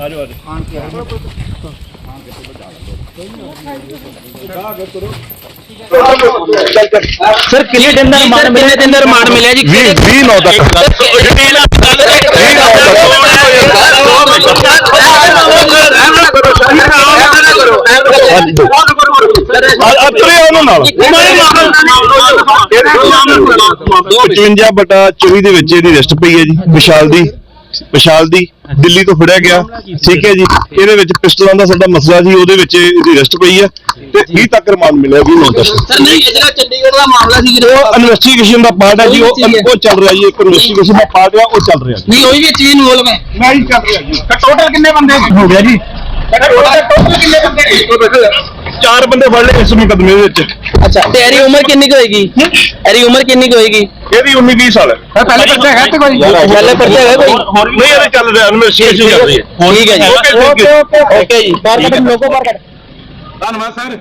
ਆਜੋ ਆਜੋ ਸਰ ਕਿੰਨੇ ਦਿਨ ਦਾ ਰਿਮਾਂਡ ਮਿਲਿਆ ਦਿਨ ਦਾ ਰਿਮਾਂਡ ਮਿਲਿਆ ਜੀ 20 20 ਨੌ ਤੱਕ ਅਤਰੇ ਉਹਨਾਂ ਨਾਲ 55 ਬਟਾ 24 ਦੇ ਵਿੱਚ ਇਹਦੀ ਰਿਸਟ ਪਈ ਹੈ ਜੀ ਵਿਸ਼ਾਲ ਦੀ ਵਿਸ਼ਾਲ ਦੀ ਦਿੱਲੀ ਤੋਂ ਫੜਿਆ ਗਿਆ। ਠੀਕ ਹੈ ਜੀ। ਇਹਦੇ ਵਿੱਚ ਪਿਸਟਲਾਂ ਦਾ ਸਾਡਾ ਮਸਲਾ ਸੀ ਉਹਦੇ ਵਿੱਚ ਇਹਦੀ ਰਿਸਟ ਪਈ ਹੈ ਤੇ 20 ਤੱਕ ਰਿਮਾਂਡ ਮਿਲਿਆ 20 ਨੌ ਤੱਕ। ਸਰ ਨਹੀਂ ਇਹ ਜਿਹੜਾ ਚੰਡੀਗੜ੍ਹ ਦਾ ਮਾਮਲਾ ਸੀ ਜਿਹੜਾ ਉਹ ਇਨਵੈਸਟੀਗੇਸ਼ਨ ਦਾ ਪਾਰਟ ਹੈ ਜੀ ਉਹ ਉਹ ਚੱਲ ਰਿਹਾ ਜੀ ਇੱਕ ਇਨਵੈਸਟੀਗੇਸ਼ਨ ਦਾ ਪਾਰਟ ਹੈ ਉਹ ਚੱਲ ਰਿਹਾ ਜੀ। ਨਹੀਂ ਉਹੀ ਵੀ ਇਨਵੋਲਵ ਹੈ। ਮੈਂ ਹੀ ਚੱਲ ਰਿਹਾ ਜੀ। ਟੋਟਲ ਕਿੰਨੇ ਬੰਦੇ ਹੋ ਗਿਆ ਜੀ। ਟੋਟਲ ਕਿੰਨੇ ਬੰਦੇ ਚਾਰ ਬੰਦੇ ਫੜ ਲਏ ਇਸ ਮੁਕਦਮੇ ਦੇ ਵਿੱਚ। ਅੱਛਾ ਤੇ ਇਹਦੀ ਉਮਰ ਕਿੰਨੀ ਕੁ ਹੋਏਗੀ? ਇਹਦੀ ਉਮਰ ਕਿੰਨੀ ਕੁ ਹੋਏਗੀ? ਇਹਦੀ 19 20 ਸਾਲ ਹੈ। ਪਹਿਲੇ ਪਰਚਾ ਹੈ ਤੇ ਕੋਈ? ਪਹਿਲੇ ਪਰਚਾ ਹੈਗਾ ਕੋਈ? ਨਹੀਂ ਇਹਦੇ ਚੱਲ ਰਿਹਾ ਇਨਵੈਸਟੀਗੇਸ਼ਨ ਚੱਲ ਰਹੀ ਹੈ। ਠੀਕ ਹੈ ਜੀ। ਓਕੇ ਜੀ। ਬਾਹਰ ਕੱਢ ਲੋਕੋ ਬਾਹਰ ਕੱਢ। ਧੰਨਵਾਦ ਸਰ।